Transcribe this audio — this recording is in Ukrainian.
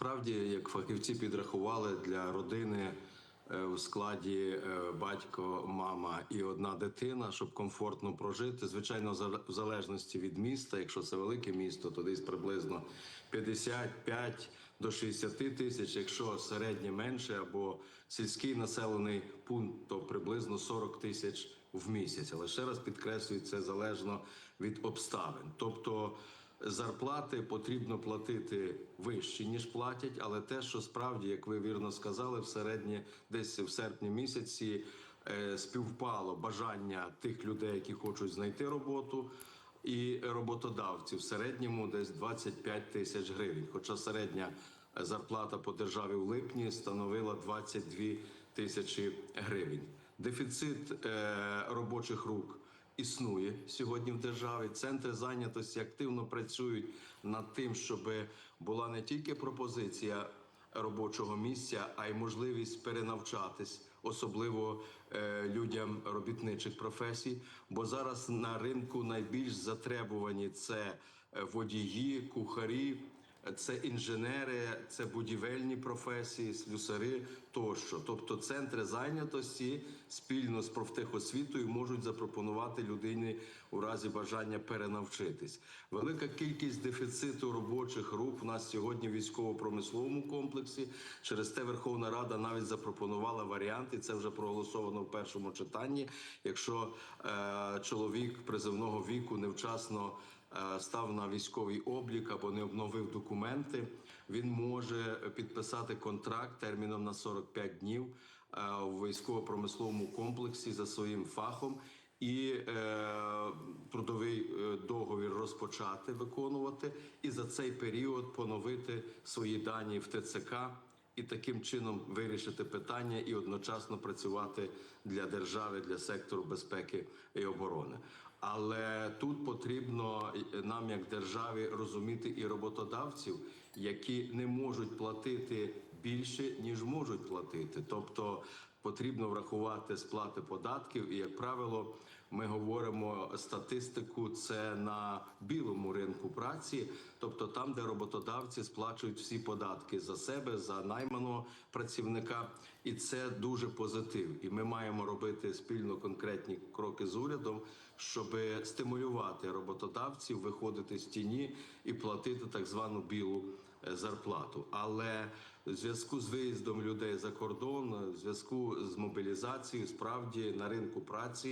Насправді, як фахівці підрахували для родини е, в складі е, батько, мама і одна дитина, щоб комфортно прожити. Звичайно, в залежності від міста. Якщо це велике місто, то десь приблизно 55 до 60 тисяч. Якщо середнє менше або сільський населений пункт, то приблизно 40 тисяч в місяць. Але ще раз підкреслюю, це залежно від обставин. Тобто зарплати потрібно платити вищі, ніж платять, але те, що справді, як ви вірно сказали, в середнє десь в серпні місяці е, співпало бажання тих людей, які хочуть знайти роботу. І роботодавців в середньому десь 25 тисяч гривень. Хоча середня зарплата по державі в липні становила 22 тисячі гривень. Дефіцит е, робочих рук існує сьогодні в державі. Центри зайнятості активно працюють над тим, щоб була не тільки пропозиція робочого місця, а й можливість перенавчатись, особливо е, людям робітничих професій. Бо зараз на ринку найбільш затребувані це е, водії, кухарі. Це інженери, це будівельні професії, слюсари тощо. Тобто центри зайнятості спільно з профтехосвітою можуть запропонувати людині у разі бажання перенавчитись. Велика кількість дефіциту робочих рук у нас сьогодні в військово-промисловому комплексі. Через те Верховна Рада навіть запропонувала варіанти. Це вже проголосовано в першому читанні. Якщо е, чоловік призивного віку невчасно став на військовий облік або не обновив документи, він може підписати контракт терміном на 45 днів е, в військово-промисловому комплексі за своїм фахом. І е, трудовий е, договір розпочати виконувати, і за цей період поновити свої дані в ТЦК і таким чином вирішити питання і одночасно працювати для держави, для сектору безпеки і оборони. Але тут потрібно е, нам, як державі, розуміти і роботодавців, які не можуть платити більше ніж можуть платити. Тобто потрібно врахувати сплати податків. І як правило, ми говоримо статистику. Це на білому ринку праці, тобто там, де роботодавці сплачують всі податки за себе, за найманого працівника, і це дуже позитив. І ми маємо робити спільно конкретні кроки з урядом, щоб стимулювати роботодавців виходити з тіні і платити так звану білу зарплату. Але в зв'язку з виїздом людей за кордон, в зв'язку з мобілізацією, справді на ринку праці